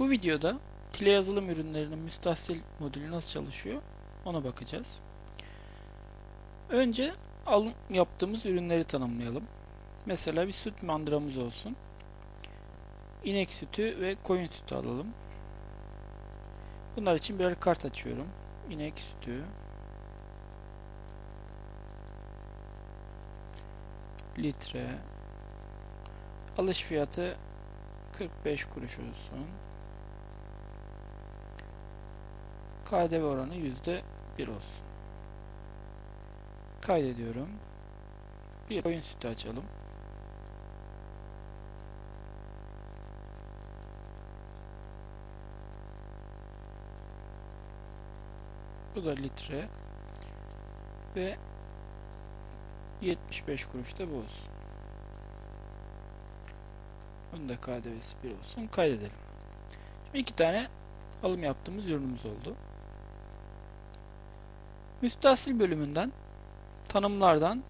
Bu videoda Tile yazılım ürünlerinin müstahsil modülü nasıl çalışıyor ona bakacağız. Önce alım yaptığımız ürünleri tanımlayalım. Mesela bir süt mandıramız olsun. İnek sütü ve koyun sütü alalım. Bunlar için birer kart açıyorum. İnek sütü, litre, alış fiyatı 45 kuruş olsun. KDV oranı yüzde bir olsun. Kaydediyorum. Bir oyun sütü açalım. Bu da litre ve 75 kuruş da bu olsun. Bunun da KDV'si 1 olsun. Kaydedelim. Şimdi iki tane alım yaptığımız ürünümüz oldu. Müstahsil bölümünden tanımlardan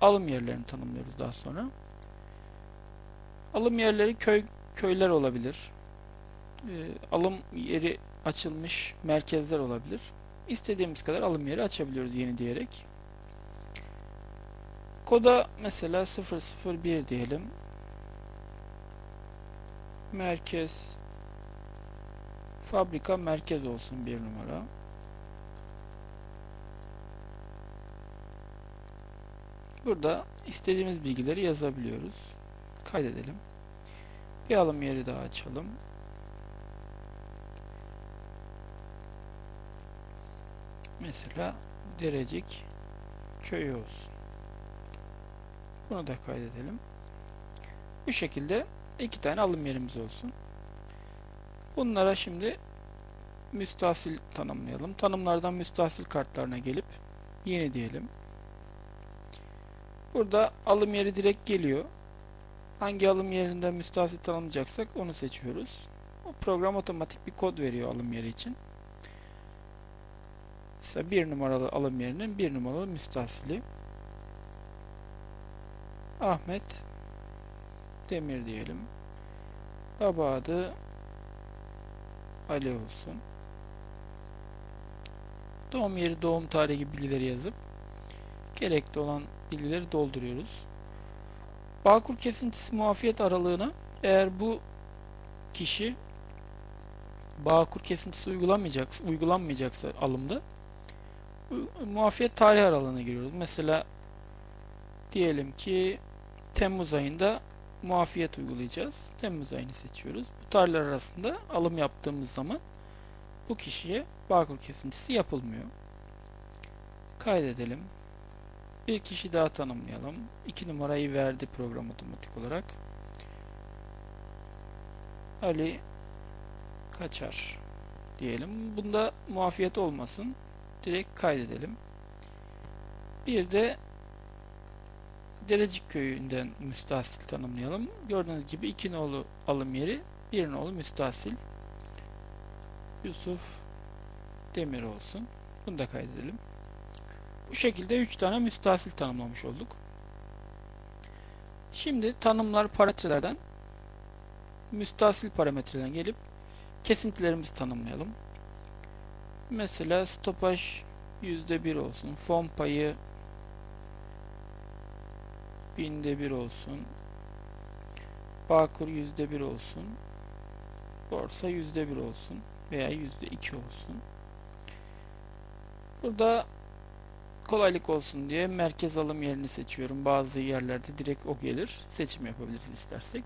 alım yerlerini tanımlıyoruz daha sonra. Alım yerleri köy köyler olabilir. E, alım yeri açılmış merkezler olabilir. İstediğimiz kadar alım yeri açabiliyoruz yeni diyerek. Koda mesela 001 diyelim. Merkez fabrika merkez olsun bir numara. Burada istediğimiz bilgileri yazabiliyoruz. Kaydedelim. Bir alım yeri daha açalım. Mesela Derecik köyü olsun. Bunu da kaydedelim. Bu şekilde iki tane alım yerimiz olsun. Bunlara şimdi müstahsil tanımlayalım. Tanımlardan müstahsil kartlarına gelip yeni diyelim. Burada alım yeri direkt geliyor. Hangi alım yerinden müstahsil tanımlayacaksak onu seçiyoruz. O program otomatik bir kod veriyor alım yeri için. Mesela bir numaralı alım yerinin bir numaralı müstahsili. Ahmet Demir diyelim. Baba adı Ali olsun. Doğum yeri, doğum tarihi bilgileri yazıp gerekli olan bilgileri dolduruyoruz. Bağkur kesintisi muafiyet aralığına eğer bu kişi Bağkur kesintisi uygulanmayacaksa, uygulanmayacaksa alımda muafiyet tarih aralığına giriyoruz. Mesela diyelim ki Temmuz ayında muafiyet uygulayacağız. Temmuz ayını seçiyoruz. Bu tarihler arasında alım yaptığımız zaman bu kişiye Bağkur kesintisi yapılmıyor. Kaydedelim. Bir kişi daha tanımlayalım. 2 numarayı verdi program otomatik olarak. Ali Kaçar diyelim. Bunda muafiyet olmasın. Direkt kaydedelim. Bir de Derecik köyünden müstahsil tanımlayalım. Gördüğünüz gibi iki nolu alım yeri, bir nolu müstahsil. Yusuf Demir olsun. Bunu da kaydedelim. Bu şekilde 3 tane müstahsil tanımlamış olduk. Şimdi tanımlar parametrelerden müstahsil parametrelerine gelip kesintilerimizi tanımlayalım. Mesela stopaj %1 olsun. Fon payı binde bir olsun. Bağkur %1 olsun. Borsa %1 olsun. Veya %2 olsun. Burada kolaylık olsun diye merkez alım yerini seçiyorum. Bazı yerlerde direkt o gelir. Seçim yapabiliriz istersek.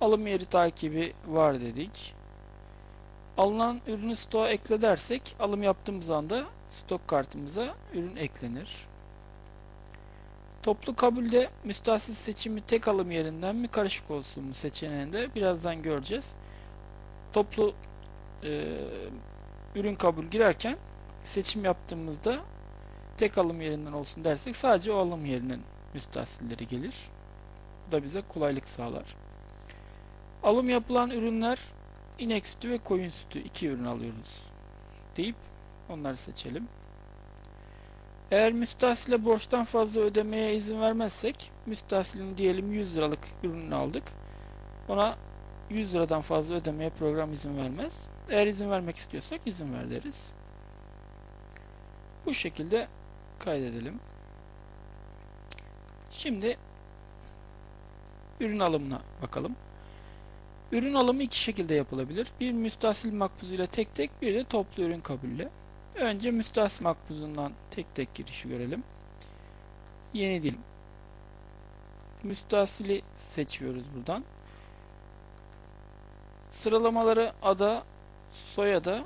Alım yeri takibi var dedik. Alınan ürünü stoğa ekle dersek alım yaptığımız anda stok kartımıza ürün eklenir. Toplu kabulde müstahsil seçimi tek alım yerinden mi karışık olsun mu seçeneğinde birazdan göreceğiz. Toplu e, ürün kabul girerken seçim yaptığımızda tek alım yerinden olsun dersek sadece o alım yerinin müstahsilleri gelir. Bu da bize kolaylık sağlar. Alım yapılan ürünler inek sütü ve koyun sütü iki ürün alıyoruz deyip onları seçelim. Eğer müstahsile borçtan fazla ödemeye izin vermezsek müstahsilin diyelim 100 liralık ürününü aldık. Ona 100 liradan fazla ödemeye program izin vermez. Eğer izin vermek istiyorsak izin ver deriz. Bu şekilde kaydedelim. Şimdi ürün alımına bakalım. Ürün alımı iki şekilde yapılabilir. Bir müstahsil makbuz ile tek tek bir de toplu ürün kabulle. Önce müstahsil makbuzundan tek tek girişi görelim. Yeni dilim. Müstahsili seçiyoruz buradan. Sıralamaları ada, soyada,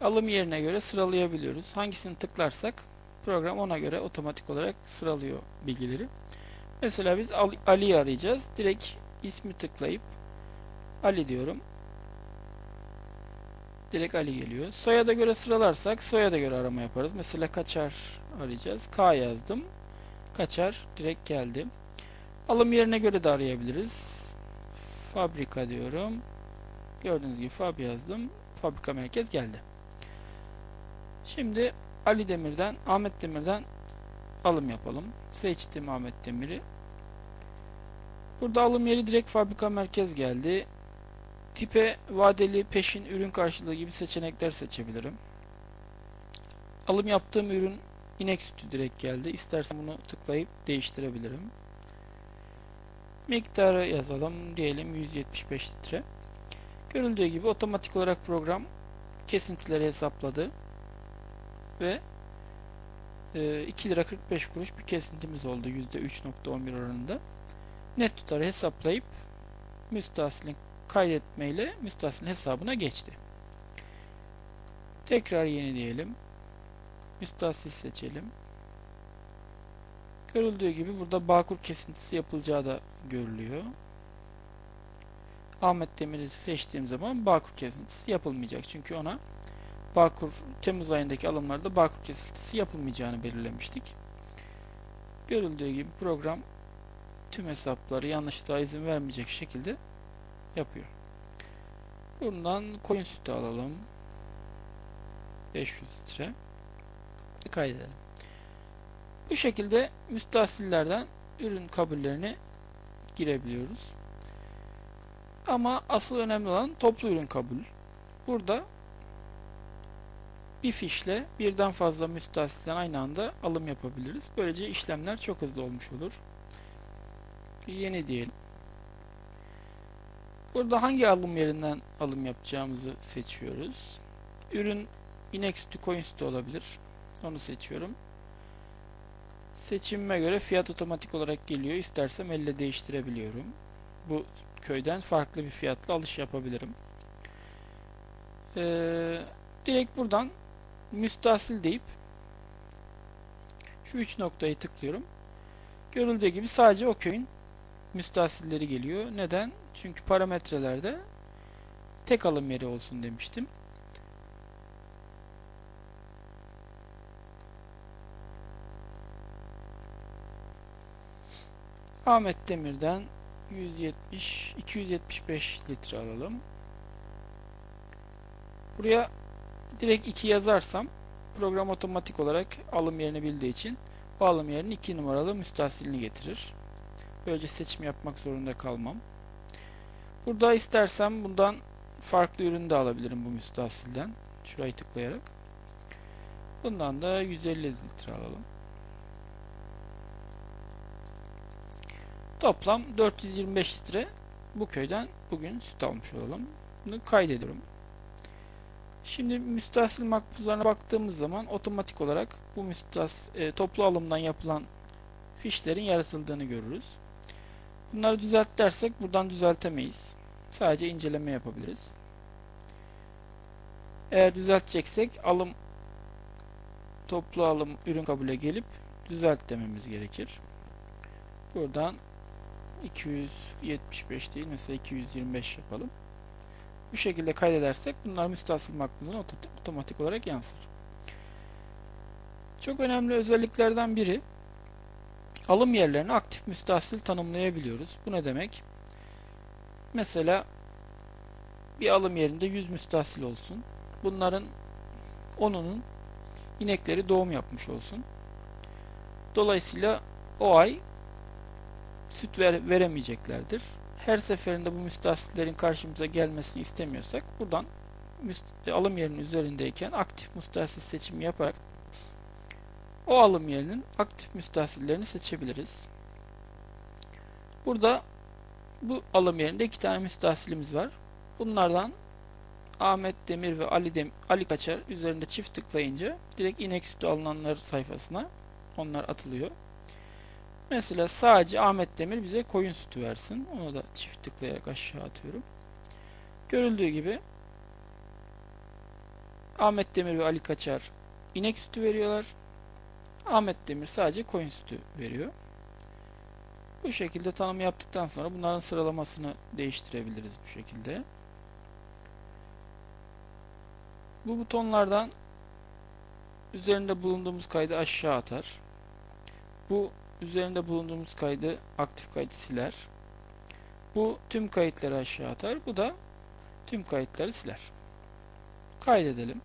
alım yerine göre sıralayabiliyoruz. Hangisini tıklarsak program ona göre otomatik olarak sıralıyor bilgileri. Mesela biz Ali'yi arayacağız. Direkt ismi tıklayıp Ali diyorum. Direkt Ali geliyor. Soyada göre sıralarsak soyada göre arama yaparız. Mesela Kaçar arayacağız. K yazdım. Kaçar direkt geldi. Alım yerine göre de arayabiliriz. Fabrika diyorum. Gördüğünüz gibi Fab yazdım. Fabrika merkez geldi. Şimdi Ali Demir'den, Ahmet Demir'den alım yapalım. Seçtim Ahmet Demir'i. Burada alım yeri direkt fabrika merkez geldi. Tipe, vadeli, peşin, ürün karşılığı gibi seçenekler seçebilirim. Alım yaptığım ürün inek sütü direkt geldi. İstersen bunu tıklayıp değiştirebilirim. Miktarı yazalım. Diyelim 175 litre. Görüldüğü gibi otomatik olarak program kesintileri hesapladı. Ve 2 e, lira 45 kuruş bir kesintimiz oldu %3.11 oranında. Net tutarı hesaplayıp müstahsilin kaydetmeyle müstahsilin hesabına geçti. Tekrar yeni diyelim. Müstahsil seçelim. Görüldüğü gibi burada Bağkur kesintisi yapılacağı da görülüyor. Ahmet Demir'i seçtiğim zaman Bağkur kesintisi yapılmayacak. Çünkü ona Bağkur Temmuz ayındaki alımlarda Bağkur kesintisi yapılmayacağını belirlemiştik. Görüldüğü gibi program tüm hesapları yanlışlıkla izin vermeyecek şekilde yapıyor. Bundan koyun sütü alalım. 500 litre. Kaydedelim. Bu şekilde müstahsillerden ürün kabullerini girebiliyoruz. Ama asıl önemli olan toplu ürün kabul. Burada bir fişle birden fazla müstahsilden aynı anda alım yapabiliriz. Böylece işlemler çok hızlı olmuş olur. Yeni diyelim. Burada hangi alım yerinden alım yapacağımızı seçiyoruz. Ürün inek sütü, koyun sütü olabilir. Onu seçiyorum. Seçimime göre fiyat otomatik olarak geliyor. İstersem elle değiştirebiliyorum. Bu köyden farklı bir fiyatla alış yapabilirim. Ee, direkt buradan müstahsil deyip şu üç noktayı tıklıyorum. Görüldüğü gibi sadece o köyün müstahsilleri geliyor. Neden? Çünkü parametrelerde tek alım yeri olsun demiştim. Ahmet Demir'den 170 275 litre alalım. Buraya direkt 2 yazarsam program otomatik olarak alım yerini bildiği için bu alım yerinin 2 numaralı müstahsilini getirir. Böylece seçim yapmak zorunda kalmam. Burada istersem bundan farklı ürün de alabilirim bu müstahsilden. Şurayı tıklayarak. Bundan da 150 litre alalım. Toplam 425 litre bu köyden bugün süt almış olalım. Bunu kaydediyorum. Şimdi müstahsil makbuzlarına baktığımız zaman otomatik olarak bu müstahs e, toplu alımdan yapılan fişlerin yaratıldığını görürüz. Bunları düzelt dersek buradan düzeltemeyiz. Sadece inceleme yapabiliriz. Eğer düzelteceksek alım toplu alım ürün kabule gelip düzelt dememiz gerekir. Buradan 275 değil mesela 225 yapalım. Bu şekilde kaydedersek bunlar müstahsil makbuzuna otomatik olarak yansır. Çok önemli özelliklerden biri alım yerlerini aktif müstahsil tanımlayabiliyoruz. Bu ne demek? Mesela bir alım yerinde 100 müstahsil olsun. Bunların 10'unun inekleri doğum yapmış olsun. Dolayısıyla o ay süt ver, veremeyeceklerdir. Her seferinde bu müstahsillerin karşımıza gelmesini istemiyorsak buradan müst- alım yerinin üzerindeyken aktif müstahsil seçimi yaparak o alım yerinin aktif müstahsillerini seçebiliriz. Burada bu alım yerinde iki tane müstahsilimiz var. Bunlardan Ahmet Demir ve Ali Dem Ali Kaçar üzerinde çift tıklayınca direkt inek sütü alınanlar sayfasına onlar atılıyor. Mesela sadece Ahmet Demir bize koyun sütü versin. Onu da çift tıklayarak aşağı atıyorum. Görüldüğü gibi Ahmet Demir ve Ali Kaçar inek sütü veriyorlar. Ahmet Demir sadece koyun sütü veriyor. Bu şekilde tanım yaptıktan sonra bunların sıralamasını değiştirebiliriz bu şekilde. Bu butonlardan üzerinde bulunduğumuz kaydı aşağı atar. Bu üzerinde bulunduğumuz kaydı aktif kaydı siler. Bu tüm kayıtları aşağı atar. Bu da tüm kayıtları siler. Kaydedelim.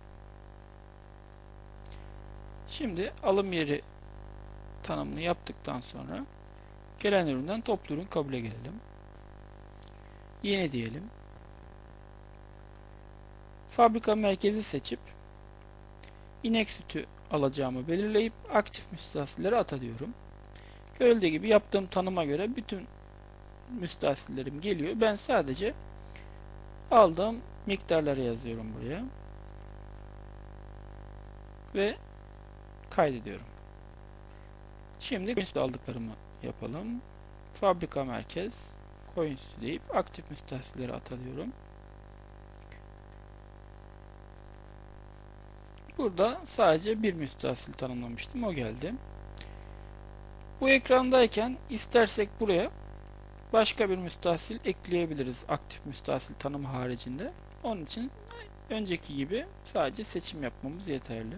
Şimdi alım yeri tanımını yaptıktan sonra gelen üründen toplu ürün kabule gelelim. Yeni diyelim. Fabrika merkezi seçip inek sütü alacağımı belirleyip aktif müstahsilleri ata diyorum. Görüldüğü gibi yaptığım tanıma göre bütün müstahsillerim geliyor. Ben sadece aldığım miktarları yazıyorum buraya. Ve kaydediyorum. Şimdi koyun sütü aldıklarımı yapalım. Fabrika merkez koyun sütü deyip aktif müstahsilleri atalıyorum. Burada sadece bir müstahsil tanımlamıştım. O geldi. Bu ekrandayken istersek buraya başka bir müstahsil ekleyebiliriz aktif müstahsil tanım haricinde. Onun için önceki gibi sadece seçim yapmamız yeterli.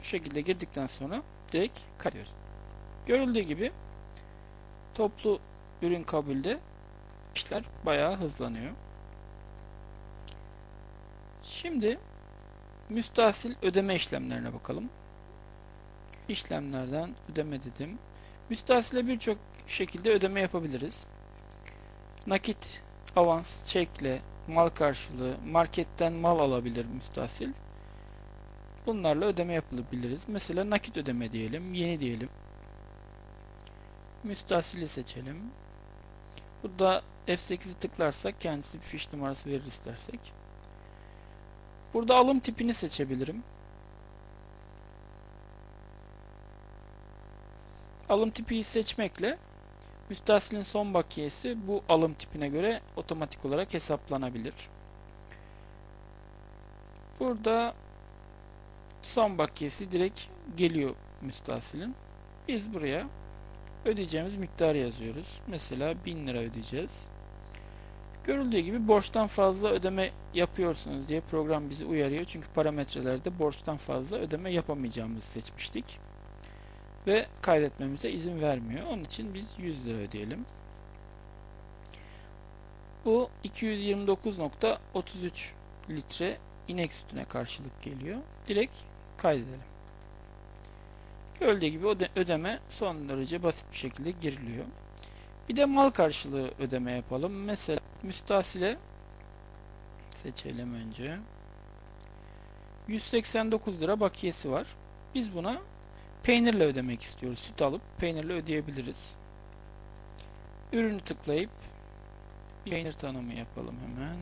Bu şekilde girdikten sonra direkt kaydediyoruz. Görüldüğü gibi toplu ürün kabulde işler bayağı hızlanıyor. Şimdi müstahsil ödeme işlemlerine bakalım. İşlemlerden ödeme dedim. Müstahsile birçok şekilde ödeme yapabiliriz. Nakit, avans, çekle, mal karşılığı, marketten mal alabilir müstahsil. Bunlarla ödeme yapabiliriz. Mesela nakit ödeme diyelim, yeni diyelim. Müstahsili seçelim. Burada F8'i tıklarsak kendisi bir fiş numarası verir istersek. Burada alım tipini seçebilirim. Alım tipi seçmekle müstahsilin son bakiyesi bu alım tipine göre otomatik olarak hesaplanabilir. Burada son bakiyesi direkt geliyor müstahsilin. Biz buraya ödeyeceğimiz miktarı yazıyoruz. Mesela 1000 lira ödeyeceğiz. Görüldüğü gibi borçtan fazla ödeme yapıyorsunuz diye program bizi uyarıyor. Çünkü parametrelerde borçtan fazla ödeme yapamayacağımızı seçmiştik. Ve kaydetmemize izin vermiyor. Onun için biz 100 lira ödeyelim. Bu 229.33 litre inek sütüne karşılık geliyor. Direkt kaydedelim. Görüldüğü gibi ödeme son derece basit bir şekilde giriliyor. Bir de mal karşılığı ödeme yapalım. Mesela müstahsile seçelim önce. 189 lira bakiyesi var. Biz buna peynirle ödemek istiyoruz. Süt alıp peynirle ödeyebiliriz. Ürünü tıklayıp peynir tanımı yapalım hemen.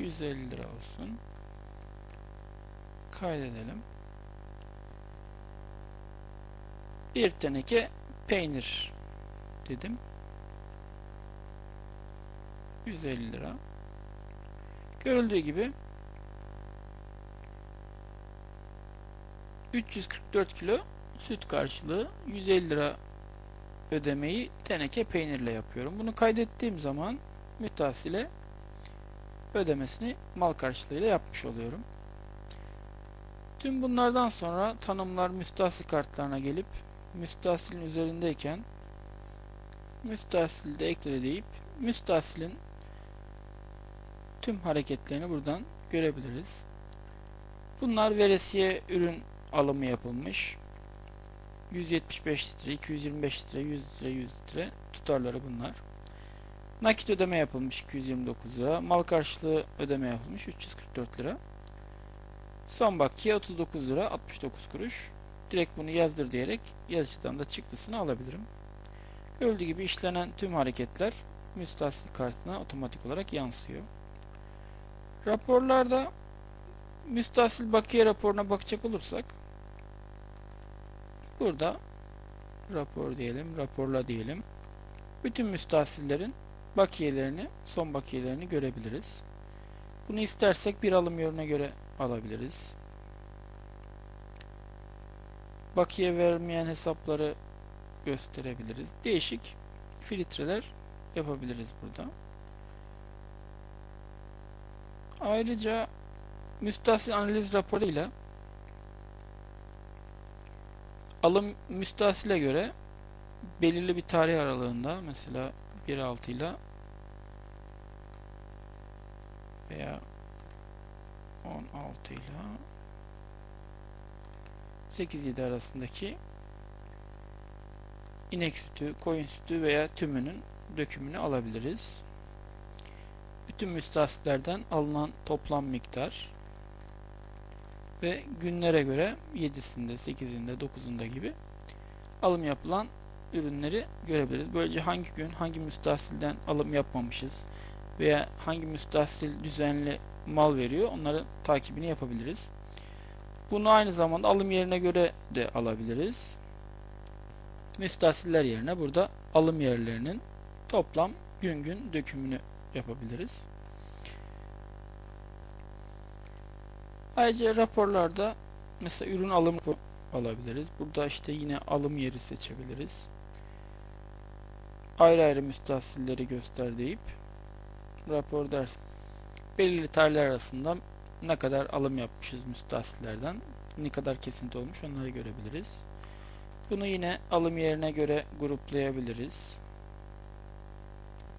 ...150 lira olsun. Kaydedelim. Bir teneke peynir dedim. 150 lira. Görüldüğü gibi 344 kilo süt karşılığı 150 lira ödemeyi teneke peynirle yapıyorum. Bunu kaydettiğim zaman mütahsile ödemesini mal karşılığıyla yapmış oluyorum. Tüm bunlardan sonra tanımlar müstahsil kartlarına gelip müstahsilin üzerindeyken müstahsilde ekle deyip müstahsilin tüm hareketlerini buradan görebiliriz. Bunlar veresiye ürün alımı yapılmış. 175 litre, 225 litre, 100 litre, 100 litre tutarları bunlar. Nakit ödeme yapılmış 229 lira. Mal karşılığı ödeme yapılmış 344 lira. Son bakiye 39 lira 69 kuruş. Direkt bunu yazdır diyerek yazıcıdan da çıktısını alabilirim. Gördüğü gibi işlenen tüm hareketler müstahsil kartına otomatik olarak yansıyor. Raporlarda müstahsil bakiye raporuna bakacak olursak burada rapor diyelim, raporla diyelim. Bütün müstahsillerin bakiyelerini, son bakiyelerini görebiliriz. Bunu istersek bir alım yönüne göre alabiliriz. Bakiye vermeyen hesapları gösterebiliriz. Değişik filtreler yapabiliriz burada. Ayrıca müstahsil analiz raporuyla alım müstahsile göre belirli bir tarih aralığında mesela 1.6 ile veya 16 ile 8-7 arasındaki inek sütü, koyun sütü veya tümünün dökümünü alabiliriz. Bütün müstahsitlerden alınan toplam miktar ve günlere göre 7'sinde, 8'inde, 9'unda gibi alım yapılan ürünleri görebiliriz. Böylece hangi gün hangi müstahsilden alım yapmamışız veya hangi müstahsil düzenli mal veriyor onları takibini yapabiliriz. Bunu aynı zamanda alım yerine göre de alabiliriz. Müstahsiller yerine burada alım yerlerinin toplam gün gün dökümünü yapabiliriz. Ayrıca raporlarda mesela ürün alımı alabiliriz. Burada işte yine alım yeri seçebiliriz. Ayrı ayrı müstahsilleri göster deyip rapor dersin. Belirli tarihler arasında ne kadar alım yapmışız müstahsillerden, ne kadar kesinti olmuş onları görebiliriz. Bunu yine alım yerine göre gruplayabiliriz.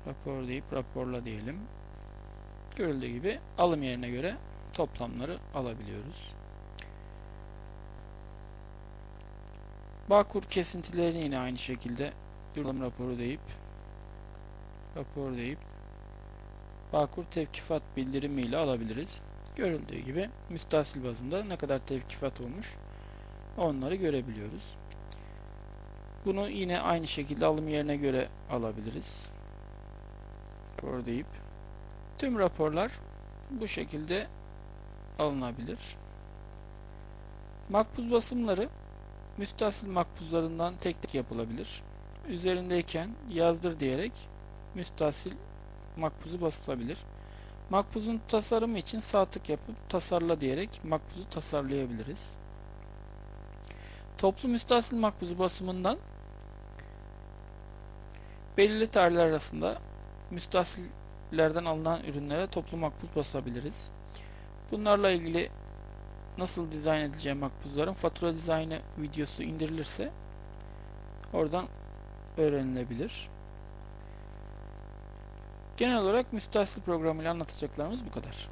Rapor deyip raporla diyelim. Görüldüğü gibi alım yerine göre toplamları alabiliyoruz. Bağkur kesintilerini yine aynı şekilde alım raporu deyip rapor deyip Bağkur tevkifat bildirimi ile alabiliriz. Görüldüğü gibi müstahsil bazında ne kadar tevkifat olmuş onları görebiliyoruz. Bunu yine aynı şekilde alım yerine göre alabiliriz. Rapor deyip tüm raporlar bu şekilde alınabilir. Makbuz basımları müstahsil makbuzlarından tek tek yapılabilir. Üzerindeyken yazdır diyerek müstahsil makbuzu basılabilir. Makbuzun tasarımı için sağ tık yapıp tasarla diyerek makbuzu tasarlayabiliriz. Toplu müstahsil makbuzu basımından belirli tarihler arasında müstahsillerden alınan ürünlere toplu makbuz basabiliriz. Bunlarla ilgili nasıl dizayn edileceği makbuzların fatura dizaynı videosu indirilirse oradan öğrenilebilir. Genel olarak müstahsil programıyla anlatacaklarımız bu kadar.